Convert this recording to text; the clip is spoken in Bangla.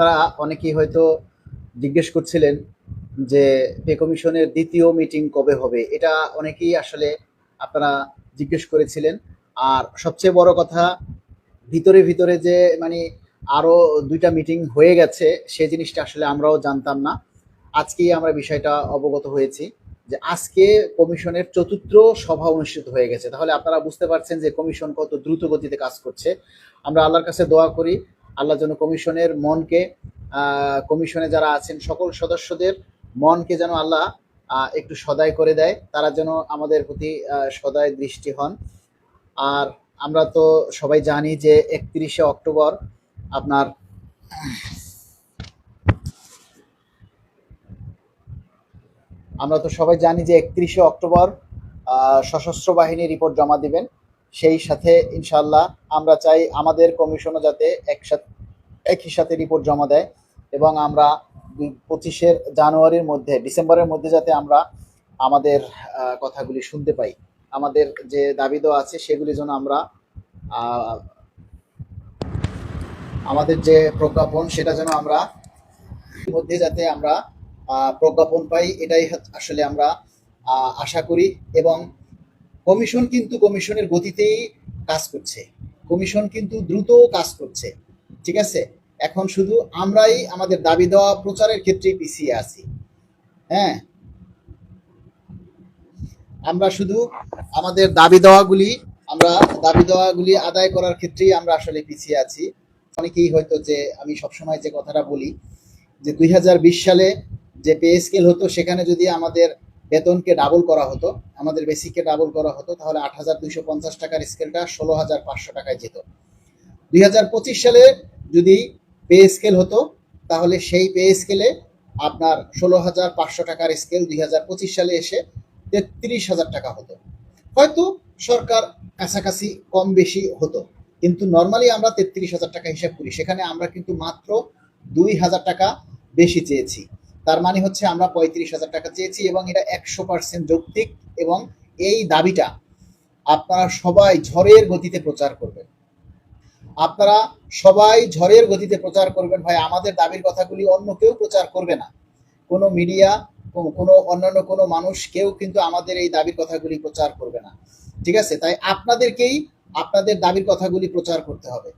আপনারা অনেকেই হয়তো জিজ্ঞেস করছিলেন যে পে কমিশনের দ্বিতীয় মিটিং কবে হবে। এটা অনেকেই আসলে আপনারা জিজ্ঞেস করেছিলেন। আর সবচেয়ে বড় কথা, ভিতরে ভিতরে যে মানে আরও দুইটা মিটিং হয়ে গেছে, সে জিনিসটা আসলে আমরাও জানতাম না। আজকেই আমরা বিষয়টা অবগত হয়েছি যে আজকে কমিশনের চতুর্থ সভা অনুষ্ঠিত হয়ে গেছে। তাহলে আপনারা বুঝতে পারছেন যে কমিশন কত দ্রুত গতিতে কাজ করছে। আমরা আল্লাহর কাছে দোয়া করি আল্লাহ যেন কমিশনের মনকে কমিশনে যারা আছেন সকল সদস্যদের মনকে যেন আল্লাহ একটু সদায় করে দেয়, তারা যেন আমাদের প্রতি সদায় দৃষ্টি হন। আর আমরা তো সবাই জানি যে একত্রিশে অক্টোবর আপনার আমরা তো সবাই জানি যে একত্রিশে অক্টোবর সশস্ত্র বাহিনী রিপোর্ট জমা দিবেন। সেই সাথে ইনশাল্লাহ আমরা চাই আমাদের কমিশনও যাতে একসাথে একই সাথে রিপোর্ট জমা দেয় এবং আমরা পঁচিশের জানুয়ারির মধ্যে, ডিসেম্বরের মধ্যে যাতে আমরা আমাদের কথাগুলি শুনতে পাই। আমাদের যে দাবি দেওয়া আছে সেগুলি যেন আমরা আমাদের যে প্রজ্ঞাপন সেটা যেন আমরা মধ্যে যাতে আমরা প্রজ্ঞাপন পাই, এটাই আসলে আমরা আশা করি এবং কমিশন কিন্তু কমিশনের গতিতেই কাজ করছে। কমিশন কিন্তু দ্রুত কাজ করছে। ঠিক আছে? এখন শুধু আমরাই আমাদের দাবি দেওয়া প্রচারের ক্ষেত্রে পিছিয়ে আছি। হ্যাঁ? আমরা শুধু আমাদের দাবি দেওয়াগুলি, আমরা দাবি দেওয়াগুলি আদায় করার ক্ষেত্রেই আমরা আসলে পিছিয়ে আছি। অনেকেই হয়তো যে আমি সবসময় যে কথাটা বলি, যে দুই হাজার বিশ সালে যে পে স্কেল হতো, সেখানে যদি আমাদের বেতনকে ডাবল করা হতো, আমাদের বেসিককে ডাবল করা হতো, তাহলে আট হাজার দুইশো পঞ্চাশ টাকার স্কেলটা ষোলো হাজার পাঁচশো টাকায় যেত। দুই হাজার পঁচিশ সালে যদি পে স্কেল হতো, তাহলে সেই পে স্কেলে আপনার ষোলো হাজার পাঁচশো টাকার স্কেল দুই হাজার পঁচিশ সালে এসে তেত্রিশ হাজার টাকা হতো। হয়তো সরকার কাছাকাছি কম বেশি হতো, কিন্তু নর্মালি আমরা তেত্রিশ হাজার টাকা হিসাব করি, সেখানে আমরা কিন্তু মাত্র দুই হাজার টাকা বেশি চেয়েছি। তার মানে হচ্ছে আমরা পঁয়ত্রিশ হাজার টাকা চেয়েছি এবং এটা একশো পার্সেন্ট যৌক্তিক এবং এই দাবিটা আপনারা সবাই ঝড়ের গতিতে প্রচার করবেন। আপনারা সবাই ঝড়ের গতিতে প্রচার করবেন ভাই, আমাদের দাবির কথাগুলি অন্য কেউ প্রচার করবে না। কোনো মিডিয়া কোনো অন্যান্য কোনো মানুষ, কেউ কিন্তু আমাদের এই দাবির কথাগুলি প্রচার করবে না। ঠিক আছে? তাই আপনাদেরকেই আপনাদের দাবির কথাগুলি প্রচার করতে হবে।